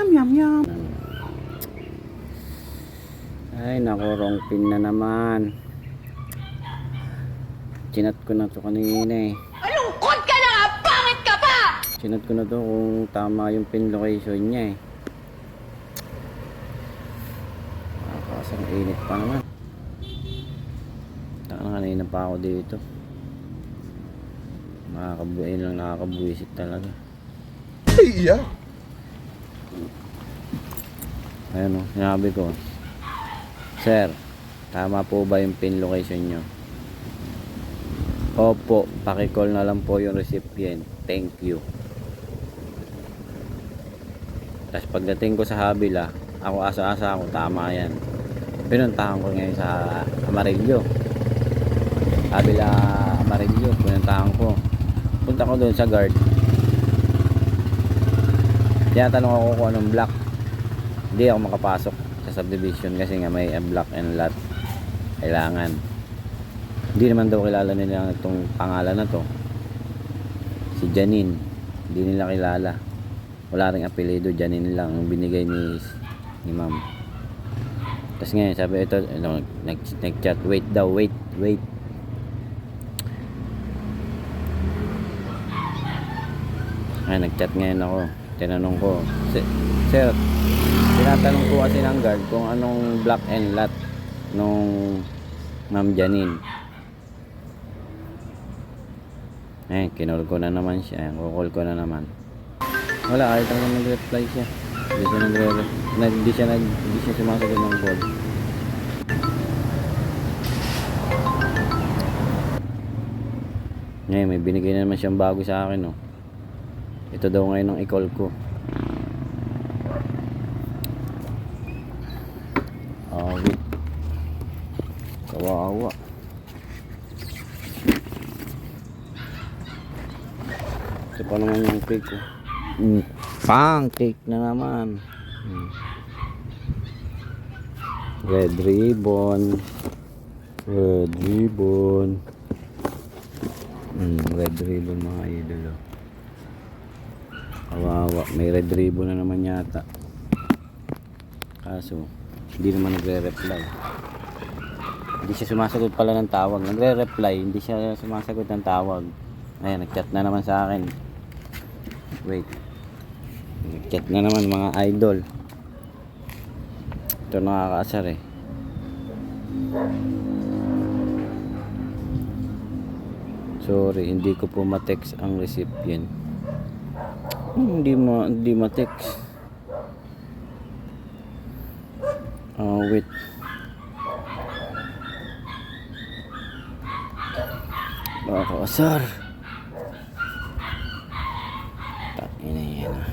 Yum, yum, yum. Ay, naku, wrong pin na naman. Chinat ko na to kanina eh. Malungkot ka na nga! Pangit ka pa! Chinat ko na to kung tama yung pin location niya eh. Nakakasang init pa naman. Taka na kanina pa ako dito. Nakakabuhay lang nakakabuisit talaga. Iya. Ayun o, sinabi ko. Sir, tama po ba yung pin location nyo? Opo, pakicall na lang po yung recipient. Thank you. Tapos pagdating ko sa Habila, ako asa-asa ako, tama yan. Pinuntahan ko ngayon sa Amarillo. Habila Amarillo, pinuntahan ko. Punta ko doon sa guard. Tinatanong ako kung anong block hindi ako makapasok sa subdivision kasi nga may block and lot. Kailangan. Hindi naman daw kilala nila itong pangalan na to. Si Janine. Hindi nila kilala. Wala ring apelido Janine lang ang binigay ni ni ma'am. Tapos ngayon sabi ito ano, nag, nag chat wait daw wait wait. Ay nag chat ngayon ako tinanong ko "Si- sir tinatanong ko kasi ng guard kung anong block and lot nung ma'am Janine. Eh kinol ko na naman siya kukol ko na naman. Wala kahit lang nag-reply siya. Hindi siya nag hindi siya nag hindi siya sumasagot ng call. Ngayon may binigay na naman siyang bago sa akin oh ito daw ngayon ang i-call ko Awit. Kawawa. Ito pa naman yung cake ko. Mm, pancake na naman. Mm. Red ribbon. Red ribbon. Mm, red ribbon mga idolo. Kawawa. May red ribbon na naman yata. Kaso, hindi naman nagre-reply. Hindi siya sumasagot pala ng tawag. Nagre-reply, hindi siya sumasagot ng tawag. Ayan, nag-chat na naman sa akin. Wait. Nag-chat na naman mga idol. Ito nakakaasar eh. Sorry, hindi ko po ma-text ang recipient. Hindi mo hindi ma-text. Oh, wait. Nakakasar. Ina yan. ah.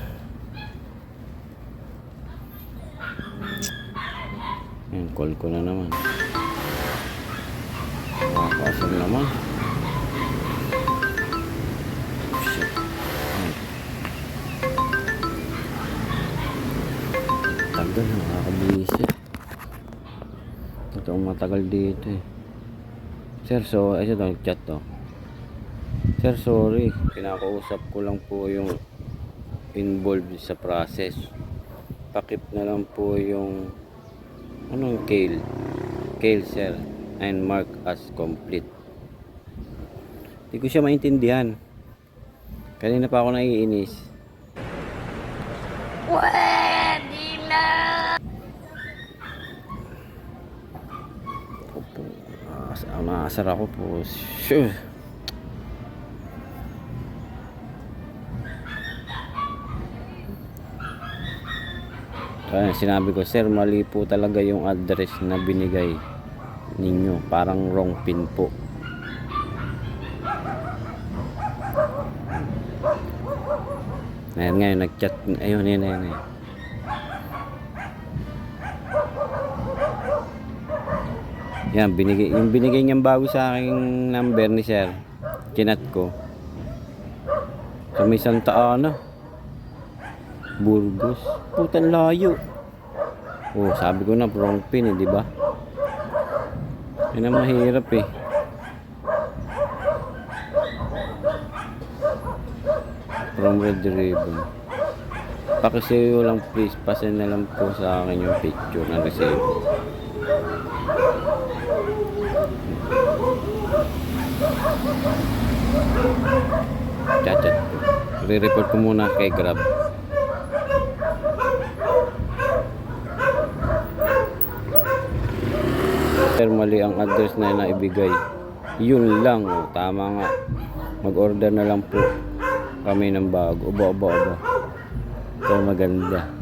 Yan, call ko na naman. Nakakasar naman. Nakakabisit. Ito ang matagal dito eh. Sir, so, ay ito, chat to. Sir, sorry. Kinakausap ko lang po yung involved sa process. Pakip na lang po yung anong kale. Kale, sir. And mark as complete. Hindi ko siya maintindihan. Kanina pa ako naiinis. Pwede na! Opo. As maasar ako po. Sure. Kaya sinabi ko, sir, mali po talaga yung address na binigay ninyo. Parang wrong pin po. Ngayon, ngayon, nag-chat. Ayun, yun, yun, yun. Yan, binigay, yung binigay niyang bago sa aking number ni sir, kinat ko. Sa may Santa Ana. Burgos. Putan layo. Oh, sabi ko na, wrong pin eh, di ba? Yan ang mahirap eh. From Red Ribbon. Pakisiyo lang please, pasin na lang po sa akin yung picture ng receipt. Chat-chat po. Re-report ko muna kay Grab. Sir, mali ang address na naibigay. Yun lang, oh, tama nga. Mag-order na lang po kami ng bago. Oba, oba, oba. Ito maganda.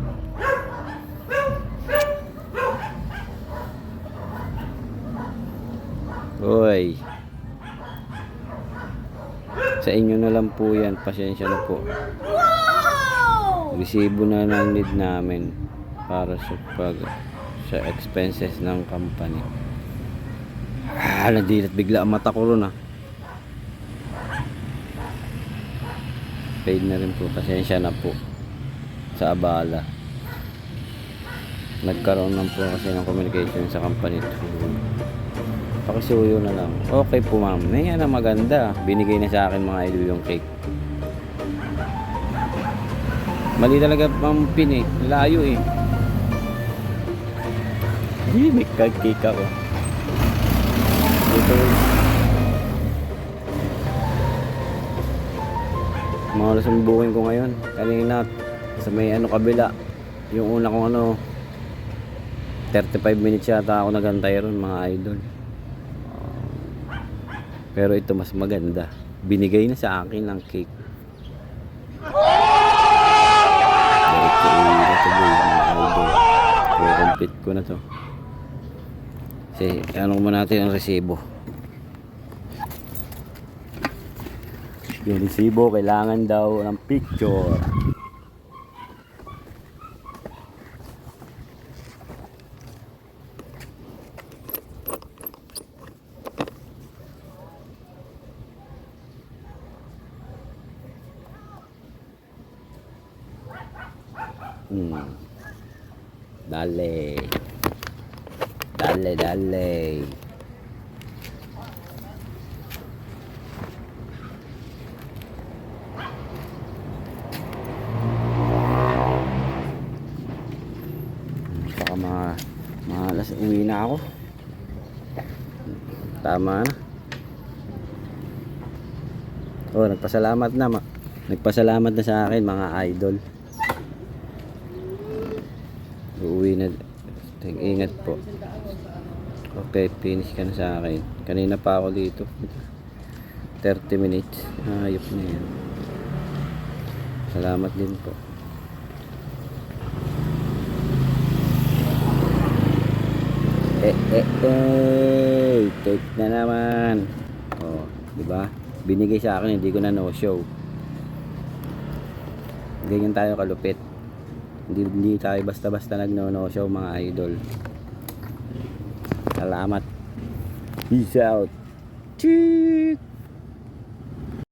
Hoy. Sa inyo na lang po yan. Pasensya na po. Resibo na lang need namin para sa pag sa expenses ng company. Ah, nadilat bigla ang mata ko ron ah. Paid na rin po. Pasensya na po. Sa abala. Nagkaroon lang po kasi ng communication sa company. Pakisuyo na lang. Okay po ma'am. May na maganda. Binigay na sa akin mga idol yung cake. Mali talaga pang pin eh. Layo eh. Hindi, may cake ako. Ito. Mga lasumbukin ko ngayon. Kanina, sa may ano kabila. Yung una kong ano, 35 minutes yata ako nagantay ron mga idol. Pero ito mas maganda. Binigay na sa akin ng cake. Diretso ko na to. Kasi ano mo natin ang resibo. Yung resibo kailangan daw ng picture. Hmm. Dale. Dale, dale. Baka mga, mga alas uwi na ako. Tama na. Oh, nagpasalamat na. ma- Nagpasalamat na sa akin mga idol. Uuwi na. Tag ingat po. Okay, finish ka na sa akin. Kanina pa ako dito. 30 minutes. Ayop na yan. Salamat din po. Eh, eh, eh. Take na naman. Oh, di ba? Binigay sa akin, hindi ko na no-show. Ganyan tayo kalupit. Hindi, hindi tayo basta-basta nagno-no show mga idol. Salamat. Peace out. Cheek!